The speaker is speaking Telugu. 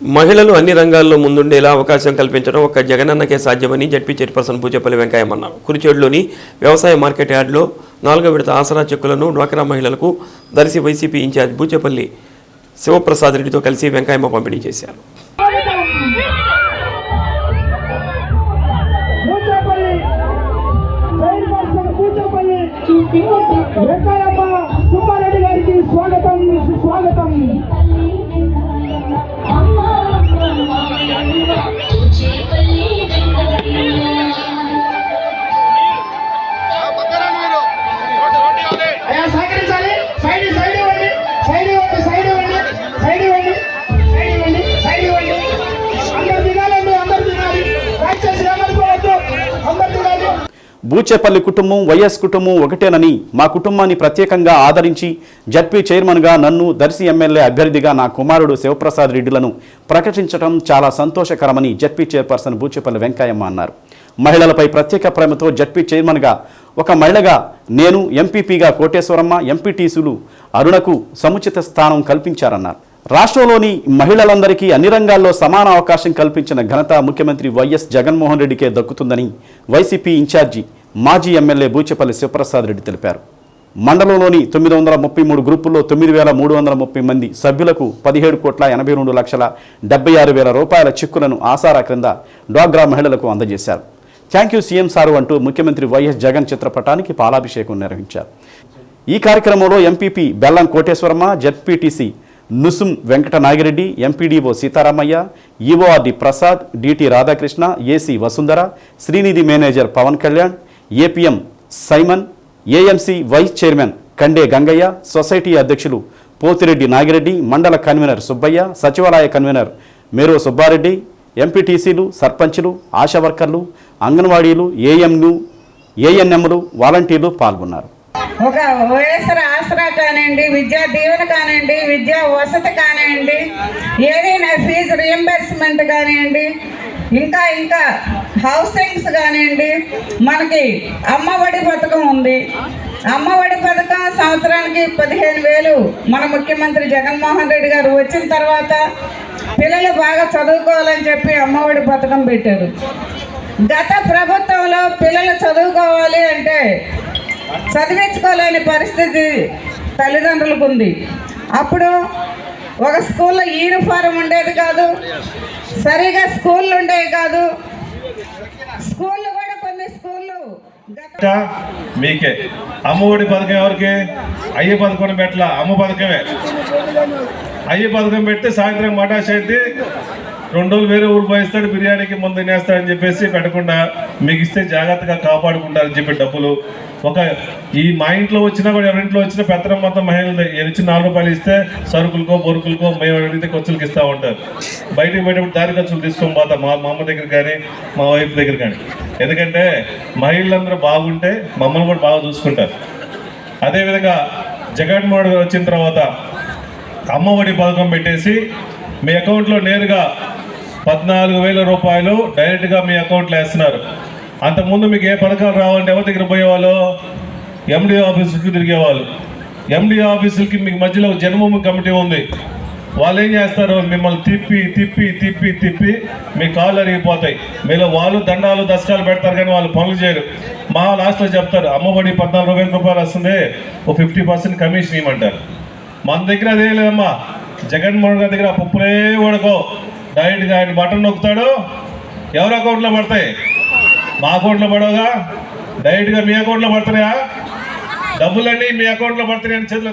మహిళలు అన్ని రంగాల్లో ముందుండేలా అవకాశం కల్పించడం ఒక జగనన్నకే సాధ్యమని జడ్పీ చైర్పర్సన్ పూజపల్లి వెంకయ్య అన్నారు కురిచేడులోని వ్యవసాయ మార్కెట్ యార్డ్లో నాలుగో విడత ఆసరా చెక్కులను డ్వాక్రా మహిళలకు దర్శి వైసీపీ ఇన్ఛార్జ్ పూజపల్లి శివప్రసాద్ రెడ్డితో కలిసి వెంకయ్యమ్మ పంపిణీ చేశారు. కూచపల్లి బూచేపల్లి కుటుంబం వైఎస్ కుటుంబం ఒకటేనని మా కుటుంబాన్ని ప్రత్యేకంగా ఆదరించి జడ్పీ చైర్మన్గా నన్ను దర్శి ఎమ్మెల్యే అభ్యర్థిగా నా కుమారుడు శివప్రసాద్ రెడ్డిలను ప్రకటించడం చాలా సంతోషకరమని జడ్పీ చైర్పర్సన్ బూచేపల్లి వెంకయ్యమ్మ అన్నారు. మహిళలపై ప్రత్యేక ప్రేమతో జడ్పీ చైర్మన్గా ఒక మహిళగా నేను ఎంపీపీగా కోటేశ్వరమ్మ ఎంపీటీసులు అరుణకు సముచిత స్థానం కల్పించారన్నారు. రాష్ట్రంలోని మహిళలందరికీ అన్ని రంగాల్లో సమాన అవకాశం కల్పించిన ఘనత ముఖ్యమంత్రి వైఎస్ జగన్మోహన్ రెడ్డికే దక్కుతుందని వైసీపీ ఇన్ఛార్జి మాజీ ఎమ్మెల్యే బూచెపల్లి శివప్రసాద్ రెడ్డి తెలిపారు. మండలంలోని తొమ్మిది వందల ముప్పై మూడు గ్రూపుల్లో తొమ్మిది వేల మూడు వందల ముప్పై మంది సభ్యులకు పదిహేడు కోట్ల ఎనభై రెండు లక్షల డెబ్బై ఆరు వేల రూపాయల చెక్కులను ఆసారా క్రింద డ్వాగ్రా మహిళలకు అందజేశారు. థ్యాంక్ యూ సీఎం సారు అంటూ ముఖ్యమంత్రి వైఎస్ జగన్ చిత్రపటానికి పాలాభిషేకం నిర్వహించారు. ఈ కార్యక్రమంలో MPP Bellam Koteswaramma ZPTC Nusum Venkata Nagireddy MPDO Sitaramaiah EORD Prasad DT Radhakrishna AC Vasundhara Srinidhi manager Pavan Kalyan APM Simon AMC vice chairman Kande Gangaiah society అధ్యక్షులు పోతిరెడ్డి నాగిరెడ్డి మండల కన్వీనర్ సుబ్బయ్య సచివాలయ కన్వీనర్ మేరో సుబ్బారెడ్డి ఎంపీటీసీలు సర్పంచ్లు ఆశా వర్కర్లు అంగన్వాడీలు ఏఎంలు ఏఎన్ఎంలు వాలంటీర్లు పాల్గొన్నారు. ఒక వైఎస్ఆర్ ఆసరా కానివ్వండి విద్యా దీవెన కానివ్వండి విద్యా వసతి కానివ్వండి ఏదైనా ఫీజు రియంబర్స్మెంట్ కానివ్వండి ఇంకా ఇంకా హౌసింగ్స్ కానివ్వండి మనకి అమ్మఒడి పథకం ఉంది. అమ్మఒడి పథకం సంవత్సరానికి పదిహేను వేలు. మన ముఖ్యమంత్రి జగన్మోహన్ రెడ్డి గారు వచ్చిన తర్వాత పిల్లలు బాగా చదువుకోవాలని చెప్పి అమ్మఒడి పథకం పెట్టారు. గత ప్రభుత్వంలో పిల్లలు చదువుకోవాలి అంటే చదివించుకోలేని పరిస్థితి తల్లిదండ్రులకు ఉంది. అప్పుడు ఒక స్కూల్లో యూనిఫారం ఉండేది కాదు సరిగా స్కూళ్ళు ఉండేవి కాదు స్కూళ్ళు కూడా కొన్ని స్కూళ్ళు. మీకే. అమ్మఒడి పథకం ఎవరికి? అయ్య పథకం పెట్టలా. అమ్మ పథకమే. అయ్య పథకం పెడితే సాయంత్రం మటాష్ రెండు రోజులు వేరే ఊరు పోయిస్తాడు బిర్యానీకి ముందు తినేస్తాడని చెప్పేసి పెట్టకుండా మీకు ఇస్తే జాగ్రత్తగా కాపాడుకుంటారని చెప్పి డబ్బులు. ఒక ఈ మా ఇంట్లో వచ్చినా కూడా ఎవరింట్లో వచ్చినా పెత్తనం మొత్తం మహిళలు ఇచ్చి నాలుగు రూపాయలు ఇస్తే సరుకులకో బొరుకులకో మేము అడిగితే ఖర్చులకు ఇస్తూ ఉంటారు. బయటకు పోయేటప్పుడు దారి ఖర్చులు తీసుకొని పోతాం మా మా అమ్మ దగ్గర కానీ మా వైఫ్ దగ్గర కానీ. ఎందుకంటే మహిళలందరూ బాగుంటే మమ్మల్ని కూడా బాగా చూసుకుంటారు. అదేవిధంగా జగన్మోహన్ గారు వచ్చిన తర్వాత అమ్మఒడి పథకం పెట్టేసి మీ అకౌంట్లో నేరుగా పద్నాలుగు వేల రూపాయలు డైరెక్ట్గా మీ అకౌంట్లో వేస్తున్నారు. అంతకుముందు మీకు ఏ పథకాలు రావాలంటే ఎవరి దగ్గర పోయేవాళ్ళు? ఎండీ ఆఫీసులకి తిరిగేవాళ్ళు. ఎండీ ఆఫీసులకి మీకు మధ్యలో జన్మభూమి కమిటీ ఉంది. వాళ్ళు ఏం చేస్తారు? మిమ్మల్ని తిప్పి తిప్పి తిప్పి తిప్పి మీ కాళ్ళు అరిగిపోతాయి. మీలో వాళ్ళు దండాలు దశకాలు పెడతారు కానీ వాళ్ళు పనులు చేయరు. మా లాస్ట్లో చెప్తారు అమ్మఒడి పద్నాలుగు వేల రూపాయలు వస్తుంది ఓ ఫిఫ్టీ పర్సెంట్ కమిషన్ ఇవ్వమంటారు. మన దగ్గర అదే లేదమ్మా. జగన్మోహన్ గారి దగ్గర పప్పులే ఉడకో డైరెక్ట్గా ఆయన బటన్ నొక్కుతాడు. ఎవరి అకౌంట్లో పడతాయి? మా అకౌంట్లో పడవగా? డైరెక్ట్గా మీ అకౌంట్లో పడుతున్నాయా? డబ్బులన్నీ మీ అకౌంట్లో పడుతున్నాయని చేతులు